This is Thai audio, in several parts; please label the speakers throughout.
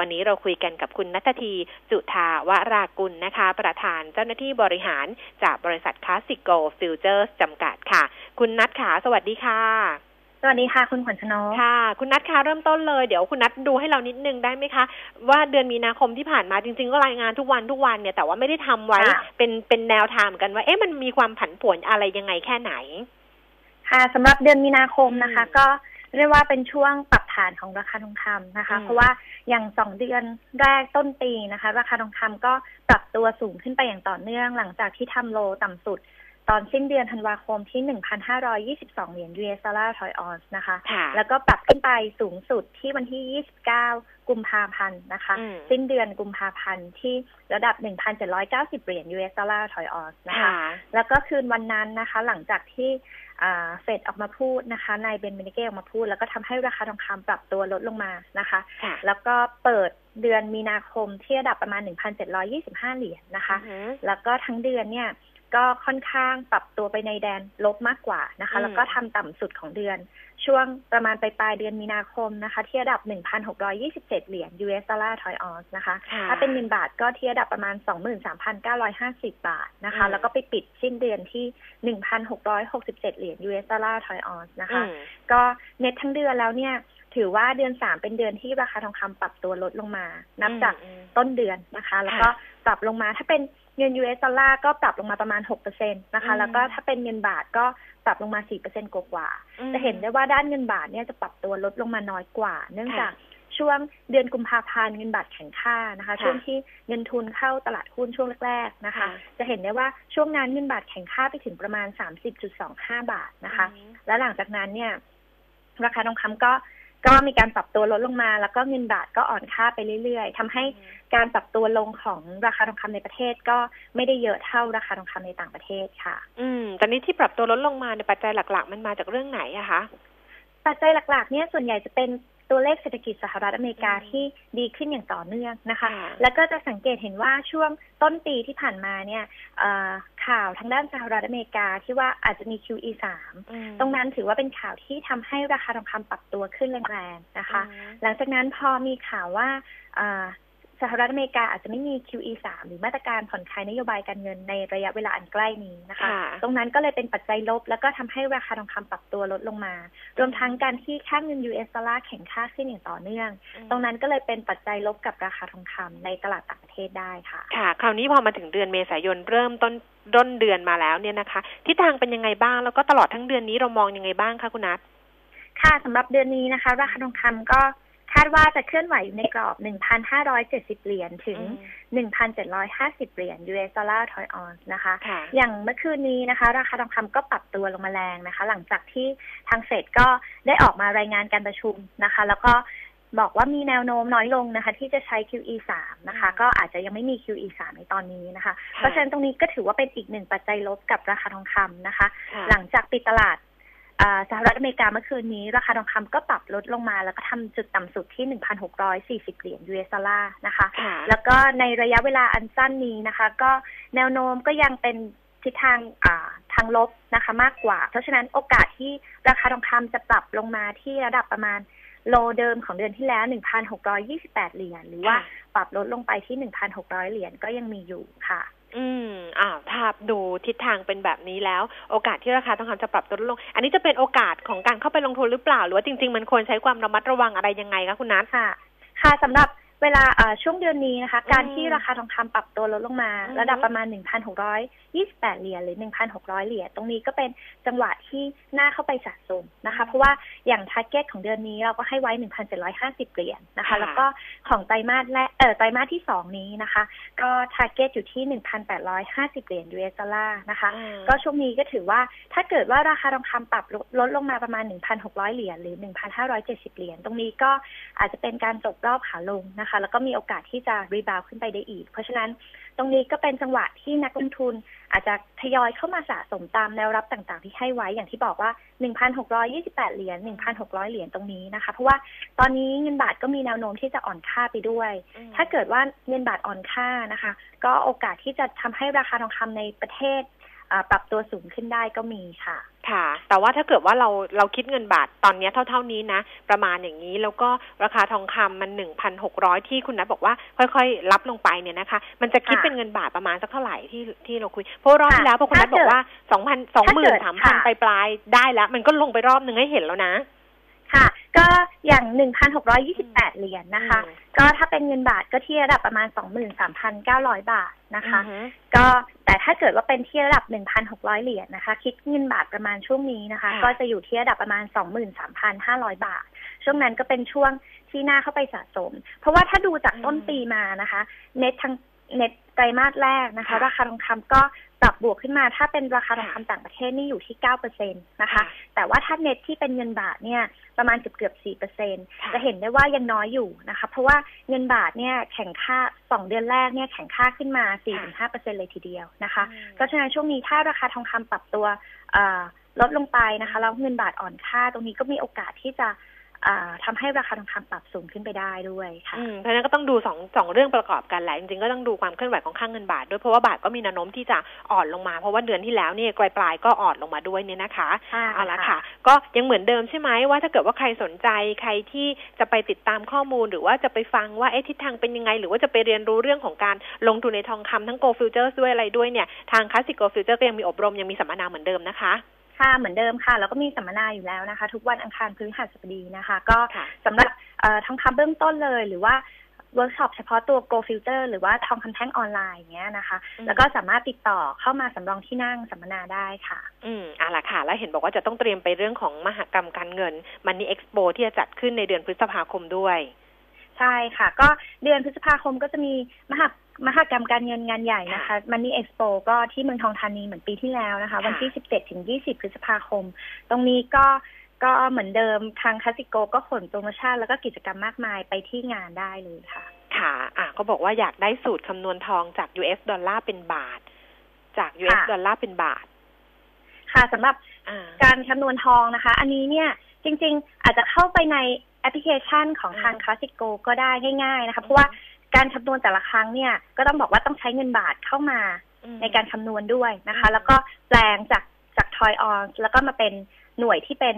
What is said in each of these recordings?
Speaker 1: วันนี้เราคุยกันกับคุณนัททีจุธาวรากุลนะคะ ประธานเจ้าหน้าที่บริหารจากบริษัทคลาสสิโกฟิวเจอร์จำกัดค่ะ คุณนัทขาสวัสดีค่ะ
Speaker 2: สวัสดีค่ะ คุณขวัญชนก
Speaker 1: ค่ะ คุณนัทคะเริ่มต้นเลย เดี๋ยวคุณนัทดูให้เรานิดนึงได้ไหมคะ ว่าเดือนมีนาคมที่ผ่านมาจริง ๆ ก็รายงานทุกวันทุกวันเนี่ยแต่ว่าไม่ได้ทำไว้
Speaker 2: ค่ะ
Speaker 1: เป็นเป็นแนวทางเหมือนกันว่าเอ๊ะมันมีความผันผวนอะไรยังไงแค่ไหน
Speaker 2: ค่ะสำหรับเดือนมีนาคมนะคะ
Speaker 1: อืม
Speaker 2: ก็เรียกว่าเป็นช่วงปรับ ฐานของราคาทองคำนะคะ
Speaker 1: อืม
Speaker 2: เพราะว่าอย่างสองเดือนแรกต้นปีนะคะ ราคาทองคำก็ปรับตัวสูงขึ้นไปอย่างต่อเนื่อง หลังจากที่ทำโลต่ำสุดตอนสิ้นเดือนธันวาคมที่ 1,522 เหรียญ US ดอลลาร์ทอยออนซ์นะคะ
Speaker 1: ค่ะ
Speaker 2: แล้วก็ปรับขึ้นไปสูงสุดที่วันที่ 29 กุมภาพันธ์นะคะ
Speaker 1: อืม
Speaker 2: สิ้นเดือนกุมภาพันธ์ที่ระดับ 1,790 เหรียญ US ดอลลาร์ทอยออนซ์นะคะ
Speaker 1: ค่ะ
Speaker 2: แล้วก็คืนวันนั้นนะคะ หลังจากที่ เฟดออกมาพูดนะคะนายเบนเบนิเก้ออกมาพูด แล้วก็ทำให้ราคาทองคำปรับตัวลดลงมานะคะ
Speaker 1: ค่ะ
Speaker 2: แล้วก็เปิดเดือนมีนาคมที่ระดับประมาณ 1,725 เหรียญนะคะ
Speaker 1: อือหือ
Speaker 2: แล้วก็ทั้งเดือนเนี่ย ก็ค่อนข้างปรับตัวไปในแดนลบมากกว่านะคะ
Speaker 1: อืม
Speaker 2: แล้วก็ทำต่ำสุดของเดือน ช่วงประมาณปลายปลายๆเดือนมีนาคมนะคะ ที่ระดับ 1,627 เหรียญ US ดอลลาร์ทอยออนซ์นะคะ
Speaker 1: ค่ะ
Speaker 2: ถ้าเป็นเงินบาทก็ที่ระดับประมาณ 23,950 บาทนะคะ
Speaker 1: อืม
Speaker 2: แล้วก็ไปปิดสิ้นเดือนที่ 1,667 เหรียญ US ดอลลาร์ทอยออนซ์นะคะ
Speaker 1: อืม
Speaker 2: ก็เน็ตทั้งเดือนแล้วเนี่ยถือว่าเดือนสามเป็นเดือนที่ราคาทองคำปรับตัวลดลงมา นับจาก
Speaker 1: อืม
Speaker 2: ต้นเดือนนะคะ แล้วก็ปรับลงมาถ้าเป็น เงิน US ดอลลาร์ก็ปรับลงมาประมาณ6%นะคะ
Speaker 1: อืม
Speaker 2: แล้วก็ถ้าเป็นเงินบาทก็ปรับลงมา 4%กว่าๆ
Speaker 1: อืม
Speaker 2: จะเห็นได้ว่าด้านเงินบาทเนี่ยจะปรับตัวลดลงมาน้อยกว่า เนื่อง
Speaker 1: ค่ะ
Speaker 2: จากช่วงเดือนกุมภาพันธ์เงินบาทแข็งค่านะคะ
Speaker 1: ค่ะ
Speaker 2: ช่วงที่เงินทุนเข้าตลาดหุ้นช่วงแรกๆนะคะ
Speaker 1: ค่ะ
Speaker 2: จะเห็นได้ว่าช่วงนั้นเงินบาทแข็งค่าไปถึงประมาณ 30.25 บาทนะคะ
Speaker 1: อืม
Speaker 2: แล้วหลังจากนั้นเนี่ยราคาทองคำก็ ก็มีการปรับตัวลดลงมา แล้วก็เงินบาทก็อ่อนค่าไปเรื่อยๆทำให้การปรับตัวลงของราคาทองคำในประเทศก็ไม่ได้เยอะเท่าราคาทองคำในต่างประเทศค่ะ
Speaker 1: อืมตอนนี้ที่ปรับตัวลดลงมาในยปัจจัยหลัก ๆ มันมาจากเรื่องไหนอะคะ
Speaker 2: ปัจจัยหลักๆเนี่ยส่วนใหญ่จะเป็น ตัวเลขเศรษฐกิจสหรัฐอเมริกา
Speaker 1: อืม
Speaker 2: ที่ดีขึ้นอย่างต่อเนื่องนะคะ
Speaker 1: ค่ะ
Speaker 2: แล้วก็จะสังเกตเห็นว่าช่วงต้นปีที่ผ่านมาเนี่ยเอ่อข่าวทางด้านสหรัฐอเมริกาที่ว่าอาจจะมี QE 3
Speaker 1: อืม
Speaker 2: ตรงนั้นถือว่าเป็นข่าวที่ทำให้ราคาทองคำปรับตัวขึ้นแรงๆนะคะ
Speaker 1: อืม
Speaker 2: หลังจากนั้นพอมีข่าวว่าอ่า สหรัฐอเมริกาอาจจะไม่มี QE 3หรือมาตรการผ่อนคลายนโยบายการเงินในระยะเวลาอันใกล้นี้นะคะ
Speaker 1: ค่ะ
Speaker 2: ตรงนั้นก็เลยเป็นปัจจัยลบ แล้วก็ทำให้ราคาทองคำปรับตัวลดลงมา รวมทั้งการที่ค่าเงิน US ดอลลาร์แข็งค่าขึ้นอย่างต่อเนื่อง ตรงนั้นก็เลยเป็นปัจจัยลบกับราคาทองคำในตลาดต่างประเทศได้ค่ะ
Speaker 1: ค่ะ คราวนี้พอมาถึงเดือนเมษายนเริ่มต้นต้นเดือนมาแล้วเนี่ยนะคะทิศทางเป็นยังไงบ้างแล้วก็ตลอดทั้งเดือนนี้เรามองยังไงบ้างคะคุณนัท
Speaker 2: ค่ะสำหรับเดือนนี้นะคะ ราคาทองคำก็ คาดว่าจะเคลื่อนไหวอยู่ในกรอบ 1,570 เหรียญถึง 1,750 เหรียญ US ดอลลาร์ทอยออนซ์นะคะ
Speaker 1: ค่ะ
Speaker 2: อย่างเมื่อคืนนี้นะคะ ราคาทองคำก็ปรับตัวลงมาแรงนะคะ หลังจากที่ทางเฟดก็ได้ออกมารายงานการประชุมนะคะ แล้วก็บอกว่ามีแนวโน้มน้อยลงนะคะ ที่จะใช้ QE 3นะคะ
Speaker 1: อืม
Speaker 2: ก็อาจจะยังไม่มี QE 3ในตอนนี้นะคะ
Speaker 1: ค่ะ
Speaker 2: เพราะฉะนั้นตรงนี้ก็ถือว่าเป็นอีกหนึ่งปัจจัยลบกับราคาทองคำนะคะ
Speaker 1: ค่ะ
Speaker 2: หลังจากปิดตลาดอ่า สหรัฐอเมริกาเมื่อคืนนี้ ราคาทองคำก็ปรับลดลงมา แล้วก็ทำจุดต่ำสุดที่ 1,640 เหรียญ US ดอลลาร์นะคะ
Speaker 1: ค่ะ
Speaker 2: แล้วก็ในระยะเวลาอันสั้นนี้นะคะ ก็แนวโน้มก็ยังเป็นทิศทางอ่าทางลบนะคะมากกว่า เพราะฉะนั้นโอกาสที่ราคาทองคำจะปรับลงมาที่ระดับประมาณโลเดิมของเดือนที่แล้ว 1,628 เหรียญ หรือว่า
Speaker 1: ค่ะ
Speaker 2: ปรับลดลงไปที่ 1,600 เหรียญก็ยังมีอยู่ค่ะ
Speaker 1: อืมอ่าถ้าดูทิศทางเป็นแบบนี้แล้ว โอกาสที่ราคาทองคำจะปรับตัวลดลง อันนี้จะเป็นโอกาสของการเข้าไปลงทุนหรือเปล่า หรือว่าจริง ๆ มันควรใช้ความระมัดระวังอะไรยังไงคะคุณนัท
Speaker 2: ค่ะ ค่ะสำหรับ เวลาเอ่อช่วงเดือนนี้นะคะ
Speaker 1: อืม
Speaker 2: การที่ราคาทองคำปรับตัวลดลงมา
Speaker 1: อืม
Speaker 2: ระดับประมาณ 1,628 เหรียญหรือ 1,600 เหรียญตรงนี้ก็เป็นจังหวะที่น่าเข้าไปสะสมนะคะ เพราะว่าอย่างทาร์เก็ตของเดือนนี้เราก็ให้ไว้ 1,750 เหรียญนะคะ
Speaker 1: ค่ะ
Speaker 2: แล้วก็ของไตรมาสและเอ่อไตรมาสที่ 2 นี้นะคะ ก็ทาร์เก็ตอยู่ที่ 1,850 เหรียญ US ดอลลาร์นะคะ
Speaker 1: อืม
Speaker 2: ก็ช่วงนี้ก็ถือว่าถ้าเกิดว่าราคาทองคำปรับลดลดลงมาประมาณ 1,600 เหรียญหรือ 1,570 เหรียญตรงนี้ก็อาจจะเป็นการจบรอบขาลงนะคะแล้วก็มีโอกาสที่จะรีบาวขึ้นไปได้อีก เพราะฉะนั้นตรงนี้ก็เป็นจังหวะที่นักลงทุนอาจจะทยอยเข้ามาสะสมตามแนวรับต่างๆ ที่ให้ไว้อย่างที่บอกว่า 1,628 เหรียญ 1,600 เหรียญตรงนี้นะคะ เพราะว่าตอนนี้เงินบาทก็มีแนวโน้มที่จะอ่อนค่าไปด้วย
Speaker 1: อืม
Speaker 2: ถ้าเกิดว่าเงินบาทอ่อนค่านะคะ ก็โอกาสที่จะทำให้ราคาทองคำในประเทศอ่าปรับตัวสูงขึ้นได้ก็มีค่ะ
Speaker 1: ค่ะ แต่ว่าถ้าเกิดว่าเราเราคิดเงินบาทตอนนี้เท่าเท่านี้นะ ประมาณอย่างนี้แล้วก็ราคาทองคำมันหนึ่งพันหกร้อยที่คุณนัทบอกว่าค่อยๆ รับลงไปเนี่ยนะคะ มันจะคิด
Speaker 2: ค่ะ
Speaker 1: เป็นเงินบาทประมาณสักเท่าไหร่ที่ที่เราคุย เพราะรอบที่แล้วพอคุณนัท
Speaker 2: ถ้า
Speaker 1: บ
Speaker 2: เกิ
Speaker 1: อก
Speaker 2: ด
Speaker 1: ว่าสองพันสองหมื่นสามพัน
Speaker 2: ค่ะ
Speaker 1: ปลายปลายๆได้แล้ว มันก็ลงไปรอบหนึ่งให้เห็นแล้วนะ
Speaker 2: ค่ะ ก็อย่าง 1,628 เหรียญนะคะ
Speaker 1: อืม
Speaker 2: ก็ถ้าเป็นเงินบาทก็ที่ระดับประมาณ 23,900 บาทนะคะ
Speaker 1: อือฮึ
Speaker 2: ก็แต่ถ้าเกิดว่าเป็นที่ระดับ 1,600 เหรียญนะคะ คิดเงินบาทประมาณช่วงนี้นะคะ
Speaker 1: ค่ะ
Speaker 2: ก็จะอยู่ที่ระดับประมาณ 23,500 บาท ช่วงนั้นก็เป็นช่วงที่น่าเข้าไปสะสม เพราะว่าถ้าดูจากต้นปีมานะคะ เน็ตทั้งเน็ตไตรมาสแรกนะคะ ราคาทองคำก็ ปรับบวกขึ้นมาถ้าเป็นราคาทองคำต่างประเทศนี่อยู่ที่9%นะคะ แต่ว่าถ้าเน็ตที่เป็นเงินบาทเนี่ยประมาณเกือบเกือบสี่เปอร์เซ็น
Speaker 1: ค่ะ
Speaker 2: จะเห็นได้ว่ายังน้อยอยู่นะคะ เพราะว่าเงินบาทเนี่ยแข่งค่าสองเดือนแรกเนี่ยแข่งค่าขึ้นมาสี่ถึงห้าเปอร์เซ็นเลยทีเดียวนะคะ เพราะฉะนั้นช่วงนี้ถ้าราคาทองคำปรับตัวเอ่อลดลงไปนะคะแล้วเงินบาทอ่อนค่าตรงนี้ก็มีโอกาสที่จะเอ่อ ทำให้ราคาทองคำปรับสูงขึ้นไปได้ด้วยค่ะ
Speaker 1: อืมเพราะฉะนั้นก็ต้องดูสองสองเรื่องประกอบกันแหละจริงๆก็ต้องดูความเคลื่อนไหวของค่างเงินบาทด้วยเพราะว่าบาทก็มีแนวโน้มที่จะอ่อนลงมา เพราะว่าเดือนที่แล้วเนี่ยปลายปลายๆก็อ่อนลงมาด้วยเนี่ยนะคะ
Speaker 2: ค่ะ
Speaker 1: เอาละค่ะ ก็ยังเหมือนเดิมใช่ไหมว่าถ้าเกิดว่าใครสนใจใครที่จะไปติดตามข้อมูลหรือว่าจะไปฟังว่าเอ๊ะทิศทางเป็นยังไง หรือว่าจะไปเรียนรู้เรื่องของการลงทุนในทองคำทั้ง Go Futures ด้วยอะไรด้วยเนี่ยทาง Classic Go Futures ก็ยังมีอบรมยังมีสัมมนาเหมือนเดิมนะคะ
Speaker 2: ค่ะเหมือนเดิมค่ะ แล้วก็มีสัมมนาอยู่แล้วนะคะ ทุกวันอังคารพฤหัสบดีนะคะ ก็
Speaker 1: ค่ะ
Speaker 2: สำหรับเอ่อทองคำเบื้องต้นเลยหรือว่าเวิร์กช็อปเฉพาะตัว Go Filter หรือว่าทองคำแท่งออนไลน์อย่างเงี้ยนะคะ
Speaker 1: อืม
Speaker 2: แล้วก็สามารถติดต่อเข้ามาสำรองที่นั่งสัมมนาได้ค่ะ
Speaker 1: อืมเอาละค่ะ แล้วเห็นบอกว่าจะต้องเตรียมไปเรื่องของมหกรรมการเงินมันนี่เอ็กซ์โปที่จะจัดขึ้นในเดือนพฤษภาคมด้วย
Speaker 2: ใช่ค่ะ ก็เดือนพฤษภาคมก็จะมีมหามหกรรมการเงินงานใหญ่นะคะ Money Expo ก็ที่เมืองทองธานีเหมือนปีที่แล้วนะคะ วันที่ 17 ถึง 20 พฤษภาคม ตรงนี้ก็ก็เหมือนเดิมทางคาสิโกก็ขนโปรโมชั่นแล้วก็กิจกรรมมากมายไปที่งานได้เลยค่ะ
Speaker 1: ค่ะอะก็บอกว่าอยากได้สูตรคำนวณทองจาก US ดอลลาร์เป็นบาท จาก US
Speaker 2: ค่ะ
Speaker 1: ดอลลาร์เป็นบาท
Speaker 2: ค่ะสำหรับ
Speaker 1: อ่า
Speaker 2: การคำนวณทองนะคะ อันนี้เนี่ยจริง ๆ อาจจะเข้าไปใน แอปพลิเคชันของทาง
Speaker 1: อืม
Speaker 2: คลาสสิโกก็ได้ง่ายๆนะคะเพราะว่าการคำนวณแต่ละครั้งเนี่ยก็ต้องบอกว่าต้องใช้เงินบาทเข้ามา
Speaker 1: อืม
Speaker 2: ในการคำนวณด้วยนะคะ
Speaker 1: อืม
Speaker 2: แล้วก็แปลงจากจากทอยออนแล้วก็มาเป็นหน่วยที่เป็น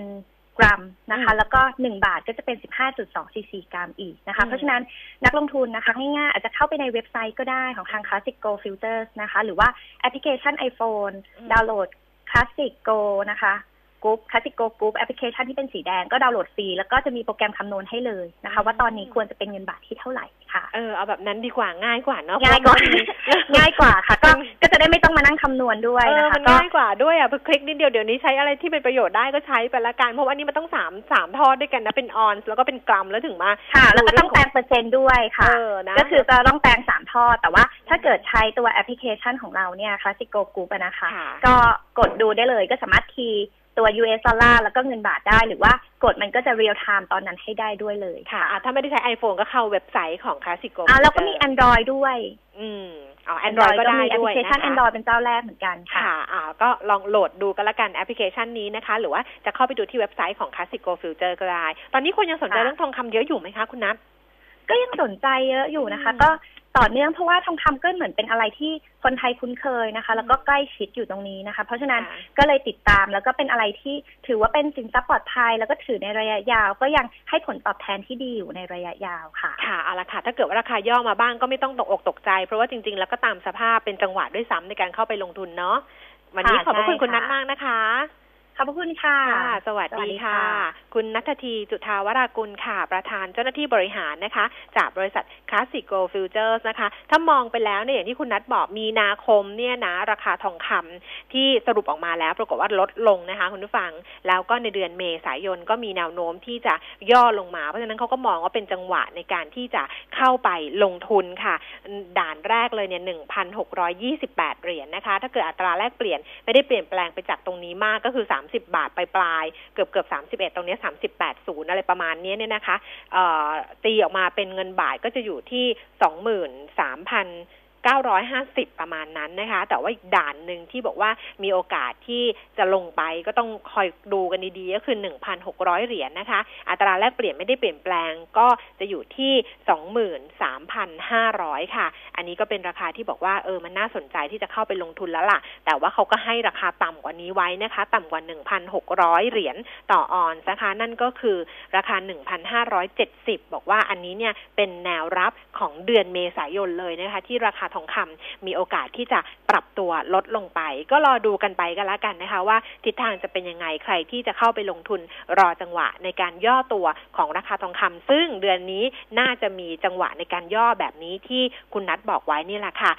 Speaker 2: กรัมนะคะ แล้วก็หนึ่งบาทก็จะเป็น15.2ซีซีกรัมอีกนะคะ เพราะฉะนั้นนักลงทุนนะคะง่ายๆอาจจะเข้าไปในเว็บไซต์ก็ได้ของทาง Classic Go Filters นะคะ หรือว่าแอปพลิเคชัน iPhone
Speaker 1: อืม
Speaker 2: ดาวน์โหลด Classic Go นะคะ กรุ๊ป Classic Go Group แอปพลิเคชันที่เป็นสีแดงก็ดาวน์โหลดฟรี แล้วก็จะมีโปรแกรมคำนวณให้เลยนะคะ ว่าตอนนี้ควรจะเป็นเงินบาทที่เท่าไหร่ค่ะ
Speaker 1: เออเอาแบบนั้นดีกว่าง่ายกว่าเนาะ
Speaker 2: ง่ายกว่า
Speaker 1: เพระมันมี
Speaker 2: ง่ายกว่าค่ะก็ก็จะได้ไม่ต้องมานั่งคำนวณด้วย
Speaker 1: เออ
Speaker 2: นะคะ
Speaker 1: มัน
Speaker 2: ก็
Speaker 1: ง่ายกว่าด้วยอะพอคลิกนิดเดียวเดี๋ยวนี้ใช้อะไรที่เป็นประโยชน์ได้ก็ใช้ไปละกันเพราะว่าอันนี้มันต้องสามสามทอดด้วยกันนะเป็นออนแล้วก็เป็นกรัมแล้วถึงมา
Speaker 2: ค่ะแล้วก็
Speaker 1: ดู
Speaker 2: ต้องแปลงเปอร์เซ็นต์ด้วยค่ะ
Speaker 1: เออนะ
Speaker 2: ก็คือจะต้องแปลงสามทอดแต่ว่าถ้าเกิดใช้ตัวแอปพลิเคชันของเราเนี่ย Classic Go Group อะนะคะ
Speaker 1: ค่ะ
Speaker 2: ก็กดดูได้เลยก็สามารถคีย์ ตัว US ดอลลาร์แล้วก็เงินบาทได้ หรือว่ากดมันก็จะเรียลไทม์ตอนนั้นให้ได้ด้วยเลย
Speaker 1: ค่ะอะถ้าไม่ได้ใช้ iPhone ก็เข้าเว็บไซต์ของ Classic Go
Speaker 2: อ่าแล้วก็มี Android ด้วย
Speaker 1: อืมอ๋อ Android ก็ได้
Speaker 2: มีแอป
Speaker 1: ด้
Speaker 2: พ
Speaker 1: วย
Speaker 2: ลิเคชัน
Speaker 1: นะคะ
Speaker 2: Android เป็นเจ้าแรกเหมือนกันค่ะ
Speaker 1: ค่ะอ่าก็ลองโหลดดูกันละกันแอปพลิเคชันนี้นะคะ หรือว่าจะเข้าไปดูที่เว็บไซต์ของ Classic Go Future ก็ได้ ตอนนี้คนยังสนใจ
Speaker 2: ค่ะ
Speaker 1: เรื่องทองคำเยอะอยู่ไหมคะคุณนัท
Speaker 2: ก็ยังสนใจเยอะอยู่นะคะ
Speaker 1: อืม
Speaker 2: ก็ ต่อเนื่องเพราะว่าทองคำก็เหมือนเป็นอะไรที่คนไทยคุ้นเคยนะคะ แล้วก็ใกล้ชิดอยู่ตรงนี้นะคะ เพราะฉะนั้น
Speaker 1: ค่ะ
Speaker 2: ก็เลยติดตามแล้วก็เป็นอะไรที่ถือว่าเป็นสินทรัพย์ปลอดภัย แล้วก็ถือในระยะยาว ก็ยังให้ผลตอบแทนที่ดีอยู่ในระยะยาวค่ะ
Speaker 1: ค่ะเอาละค่ะ ถ้าเกิดว่าราคาย่อมาบ้างก็ไม่ต้องตกอกตกใจ เพราะว่าจริง ๆ แล้วก็ตามสภาพเป็นจังหวะด้วยซ้ำในการเข้าไปลงทุนเนาะวันนี้
Speaker 2: ค่ะ
Speaker 1: ขอบพระคุณ
Speaker 2: ใช่
Speaker 1: คุณนัท
Speaker 2: ค่ะ
Speaker 1: มากนะคะ
Speaker 2: ขอบพระคุณค่ะ
Speaker 1: ค่ะ สวัส
Speaker 2: สวั
Speaker 1: ดี
Speaker 2: สดี
Speaker 1: ค่ะ
Speaker 2: ค่ะ
Speaker 1: คุณนัททีจุธาวรากุลค่ะ ประธานเจ้าหน้าที่บริหารนะคะ จากบริษัท Classic Go Futures นะคะ ถ้ามองไปแล้วเนี่ยอย่างที่คุณนัทบอกมีนาคมเนี่ยนะ ราคาทองคำที่สรุปออกมาแล้ว ปรากฏว่าลดลงนะคะ คุณผู้ฟัง แล้วก็ในเดือนเมษายนก็มีแนวโน้มที่จะย่อลงมา เพราะฉะนั้นเขาก็มองว่าเป็นจังหวะในการที่จะเข้าไปลงทุนค่ะ ด่านแรกเลยเนี่ย1,628เหรียญนะคะ ถ้าเกิดอัตราแลกเปลี่ยนไม่ได้เปลี่ยนแปลงไปจากตรงนี้มากก็คือ30 บาทปลายๆเกือบเกือบ31 ตรงเนี้ 38ศูนย์อะไรประมาณนี้เนี่ยนะคะตีออกมาเป็นเงินบาทก็จะอยู่ที่ 23,000 950 ประมาณนั้นนะคะ แต่ว่าอีกด่านหนึ่งที่บอกว่ามีโอกาสที่จะลงไปก็ต้องคอยดูกันดีๆ ก็คือ 1,600 เหรียญนนะคะ อัตราแลกเปลี่ยนไม่ได้เปลี่ยนแปลงก็จะอยู่ที่ 23,500 ค่ะ อันนี้ก็เป็นราคาที่บอกว่าเออมันน่าสนใจที่จะเข้าไปลงทุนแล้วล่ะ แต่ว่าเขาก็ให้ราคาต่ำกว่านี้ไว้นะคะ ต่ำกว่า 1,600 เหรียญต่อออนนะคะ นั่นก็คือราคา 1,570 บอกว่าอันนี้เนี่ยเป็นแนวรับของเดือนเมษายนเลยนะคะ ที่ราคาทองคำมีโอกาสที่จะปรับตัวลดลงไป ก็รอดูกันไปกันแล้วกันนะคะ ว่าทิศทางจะเป็นยังไงใครที่จะเข้าไปลงทุนรอจังหวะในการย่อตัวของราคาทองคำซึ่งเดือนนี้น่าจะมีจังหวะในการย่อแบบนี้ที่คุณนัทบอกไว้นี่แหละค่ะ